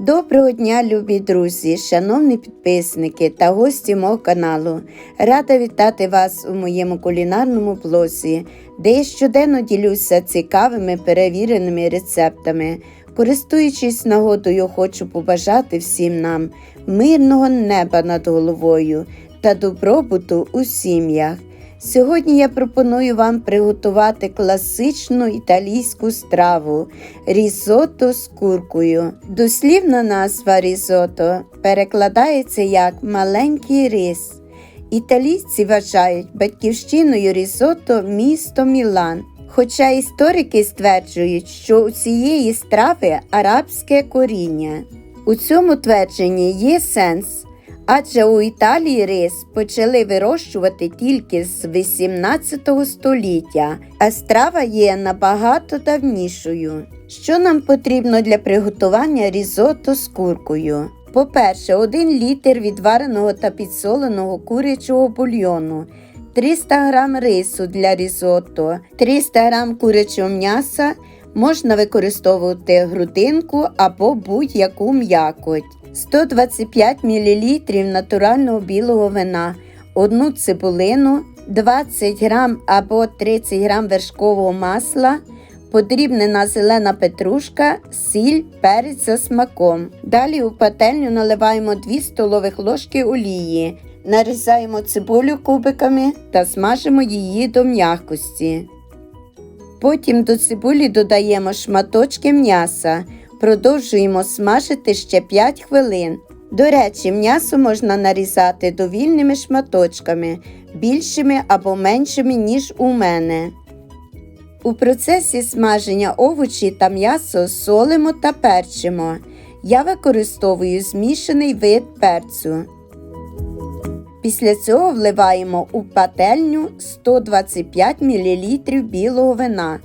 Доброго дня, любі друзі, шановні підписники та гості мого каналу. Рада вітати вас у моєму кулінарному блозі, де я щоденно ділюся цікавими перевіреними рецептами. Користуючись нагодою, хочу побажати всім нам мирного неба над головою та добробуту у сім'ях. Сьогодні я пропоную вам приготувати класичну італійську страву різото з куркою. Дослівна назва різото перекладається як маленький рис. Італійці вважають батьківщиною різото місто Мілан. Хоча історики стверджують, що у цієї страви арабське коріння. У цьому твердженні є сенс. Адже у Італії рис почали вирощувати тільки з 18 століття, а страва є набагато давнішою. Що нам потрібно для приготування різото з куркою? По-перше, 1 літр відвареного та підсоленого курячого бульйону, 300 г рису для різото, 300 г курячого м'яса, можна використовувати грудинку або будь-яку м'якоть. 125 мл натурального білого вина, одну цибулину, 20 г або 30 г вершкового масла, подрібнена зелена петрушка, сіль, перець за смаком. Далі у пательню наливаємо 2 столових ложки олії, нарізаємо цибулю кубиками та смажимо її до м'якості. Потім до цибулі додаємо шматочки м'яса. Продовжуємо смажити ще 5 хвилин. До речі, м'ясо можна нарізати довільними шматочками, більшими або меншими, ніж у мене. У процесі смаження овочі та м'ясо солимо та перчимо. Я використовую змішаний вид перцю. Після цього вливаємо у пательню 125 мл білого вина.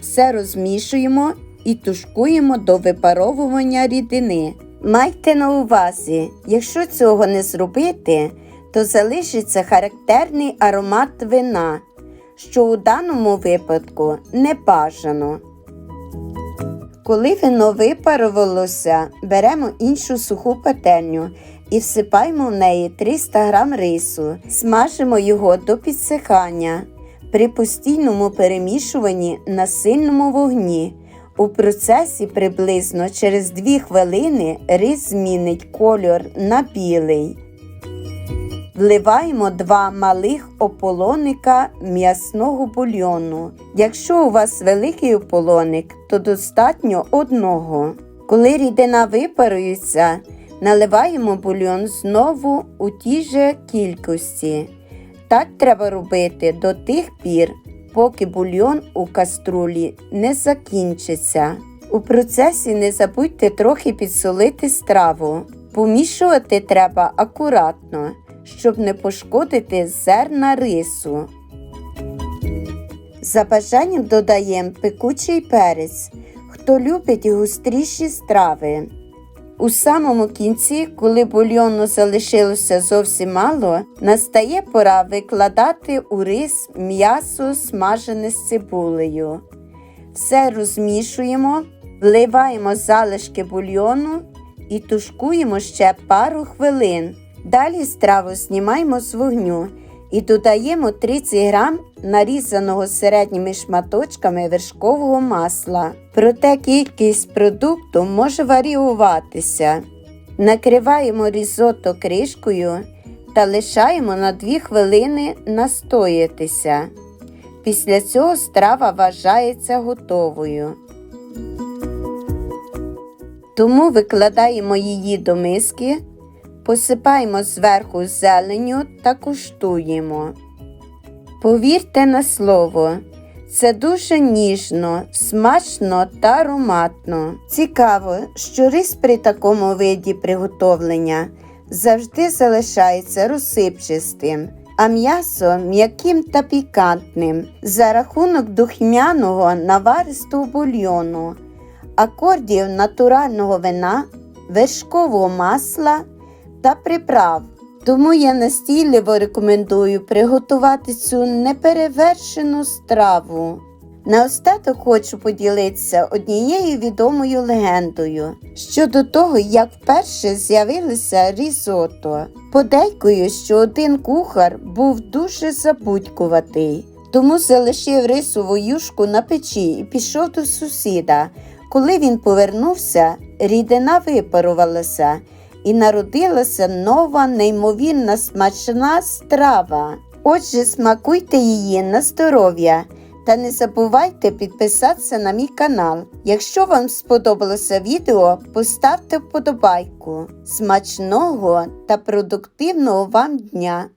Все розмішуємо і тушкуємо до випаровування рідини. Майте на увазі, якщо цього не зробити, то залишиться характерний аромат вина, що у даному випадку не бажано. Коли вино випарувалося, беремо іншу суху пательню і всипаємо в неї 300 г рису, смажимо його до підсихання при постійному перемішуванні на сильному вогні. У процесі приблизно через 2 хвилини рис змінить кольор на білий. Вливаємо 2 малих ополоника м'ясного бульйону. Якщо у вас великий ополоник, то достатньо одного. Коли рідина випарується, наливаємо бульйон знову у тій же кількості. Так треба робити до тих пір, поки бульйон у каструлі не закінчиться. У процесі не забудьте трохи підсолити страву. Помішувати треба акуратно, щоб не пошкодити зерна рису. За бажанням додаємо пекучий перець, хто любить густріші страви. У самому кінці, коли бульйону залишилося зовсім мало, настає пора викладати у рис м'ясо смажене з цибулею. Все розмішуємо, вливаємо залишки бульйону і тушкуємо ще пару хвилин. Далі страву знімаємо з вогню і додаємо 30 г нарізаного середніми шматочками вершкового масла. Проте кількість продукту може варіюватися. Накриваємо різото кришкою та лишаємо на 2 хвилини настоятися. Після цього страва вважається готовою. Тому викладаємо її до миски, посипаємо зверху зеленю та куштуємо. Повірте на слово, це дуже ніжно, смачно та ароматно. Цікаво, що рис при такому виді приготовлення завжди залишається розсипчастим, а м'ясо м'яким та пікантним за рахунок духмяного наваристого бульйону, акордів натурального вина, вершкового масла та приправ. Тому я настійливо рекомендую приготувати цю неперевершену страву. Наостаток хочу поділитися однією відомою легендою щодо того, як вперше з'явилося різото. Подейкую, що один кухар був дуже забудькуватий, тому залишив рисову юшку на печі і пішов до сусіда. Коли він повернувся, рідина випарувалася і народилася нова, неймовірна смачна страва. Отже, смакуйте її на здоров'я та не забувайте підписатися на мій канал. Якщо вам сподобалося відео, поставте вподобайку. Смачного та продуктивного вам дня!